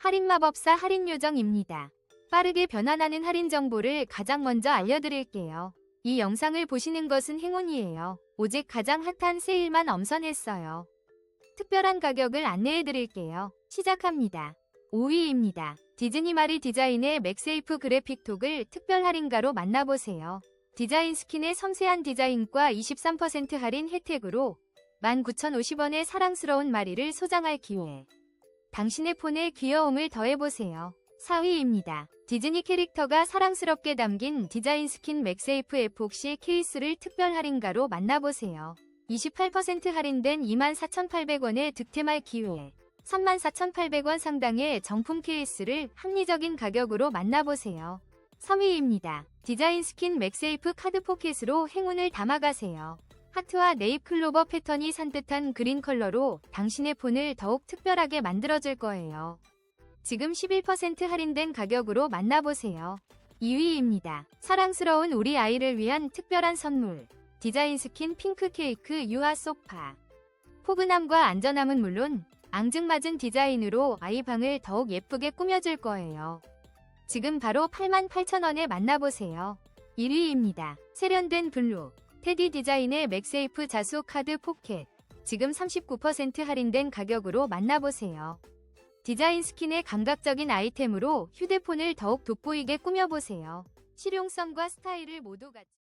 할인 마법사 할인 요정입니다. 빠르게 변환하는 할인 정보를 가장 먼저 알려드릴게요. 이 영상을 보시는 것은 행운이에요. 오직 가장 핫한 세일만 엄선했어요. 특별한 가격을 안내해드릴게요. 시작합니다. 5위입니다. 디즈니 마리 디자인의 맥세이프 그래픽톡을 특별 할인가로 만나보세요. 디자인 스킨의 섬세한 디자인과 23% 할인 혜택으로 19,050원의 사랑스러운 마리를 소장할 기회. 당신의 폰에 귀여움을 더해보세요. 4위입니다. 디즈니 캐릭터가 사랑스럽게 담긴 디자인 스킨 맥세이프 에폭시 케이스를 특별 할인가로 만나보세요. 28% 할인된 24,800원의 득템할 기회. 34,800원 상당의 정품 케이스를 합리적인 가격으로 만나보세요. 3위입니다. 디자인 스킨 맥세이프 카드 포켓으로 행운을 담아가세요. 하트와 네잎 클로버 패턴이 산뜻한 그린 컬러로 당신의 폰을 더욱 특별하게 만들어줄 거예요. 지금 11% 할인된 가격으로 만나보세요. 2위입니다. 사랑스러운 우리 아이를 위한 특별한 선물. 디자인 스킨 핑크 케이크 유아 소파. 포근함과 안전함은 물론 앙증맞은 디자인으로 아이 방을 더욱 예쁘게 꾸며줄 거예요. 지금 바로 88,000원에 만나보세요. 1위입니다. 세련된 블루. 테디 디자인의 맥세이프 자수 카드 포켓. 지금 39% 할인된 가격으로 만나보세요. 디자인 스킨의 감각적인 아이템으로 휴대폰을 더욱 돋보이게 꾸며보세요. 실용성과 스타일을 모두 갖춘